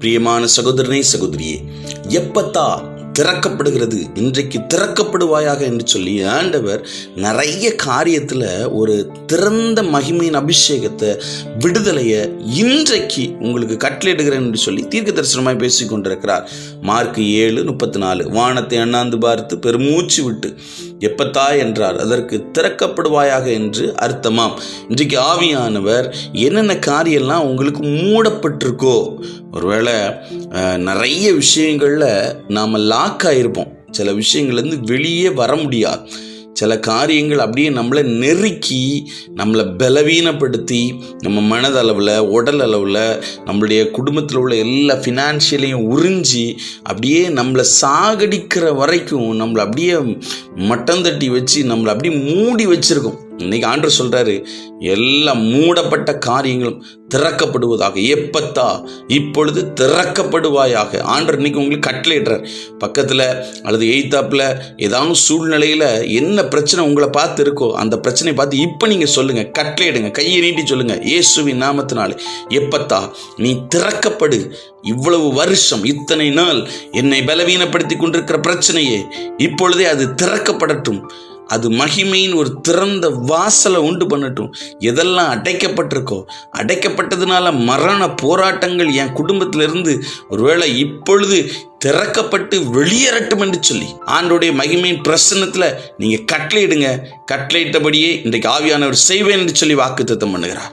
பிரியமான சகோதரனே சகோதரியே எப்பத்தா திறக்கப்படுகிறது. இன்றைக்கு திறக்கப்படுவாயாக என்று சொல்லி ஆண்டவர் நிறைய காரியத்தில் ஒரு திறந்த மகிமையின் அபிஷேகத்தை விடுதலையை இன்றைக்கு உங்களுக்கு கட்டளையிடுகிறேன் என்று சொல்லி தீர்க்க தரிசனமாய் பேசிக் கொண்டிருக்கிறார். மார்க் ஏழு முப்பத்தி நாலு. வானத்தை அண்ணாந்து பார்த்து பெருமூச்சு விட்டு எப்பத்தா என்றார். அதற்கு திறக்கப்படுவாயாக என்று அர்த்தமாம். இன்றைக்கு ஆவியானவர் என்னென்ன காரியம்லாம் உங்களுக்கு மூடப்பட்டிருக்கோ ஒருவேளை நிறைய விஷயங்களில் நாம் லாக் ஆகிருப்போம் சில விஷயங்கள்லேருந்து வெளியே வர முடியாது. சில காரியங்கள் அப்படியே நம்மளை நெருக்கி நம்மளை பலவீனப்படுத்தி நம்ம மனதளவில் உடல் அளவில் நம்மளுடைய குடும்பத்தில் உள்ள எல்லா ஃபினான்ஷியலையும் உறிஞ்சி அப்படியே நம்மளை சாகடிக்கிற வரைக்கும் நம்மளை அப்படியே மட்டம் தட்டி வச்சு நம்மளை அப்படியே மூடி வச்சுருக்கோம். இன்னைக்கு ஆண்டர் சொல்றாரு எல்லா மூடப்பட்ட காரியங்களும் திறக்கப்படுவதாக எப்பத்தா இப்பொழுது திறக்கப்படுவாயாக. ஆண்டர் இன்னைக்கு உங்களுக்கு கட்டளையிடுறார். பக்கத்தில் அல்லது எய்த்தாப்பில் ஏதாவது சூழ்நிலையில் என்ன பிரச்சனை உங்களை பார்த்து இருக்கோ அந்த பிரச்சனையை பார்த்து இப்போ நீங்கள் சொல்லுங்கள் கட்டளையிடுங்க கையை நீட்டி சொல்லுங்கள் இயேசுவின் நாமத்தினாலே எப்பத்தா நீ திறக்கப்படு. இவ்வளவு வருஷம் இத்தனை நாள் என்னை பலவீனப்படுத்தி கொண்டிருக்கிற பிரச்சனையே இப்பொழுதே அது திறக்கப்படட்டும். அது மகிமையின் ஒரு திறந்த வாசலை உண்டு பண்ணட்டும். எதெல்லாம் அடைக்கப்பட்டிருக்கோ அடைக்கப்பட்டதுனால மரண போராட்டங்கள் என் குடும்பத்திலிருந்து ஒருவேளை இப்பொழுது திறக்கப்பட்டு வெளியேறட்டும் என்று சொல்லி ஆண்டோடைய மகிமையின் பிரசன்னத்தில் நீங்கள் கட்டளையிடுங்க. கட்டளையிட்டபடியே இன்றைக்கு ஆவியானவர் செய்வேன் என்று சொல்லி வாக்குத்தத்தம் பண்ணுகிறார்.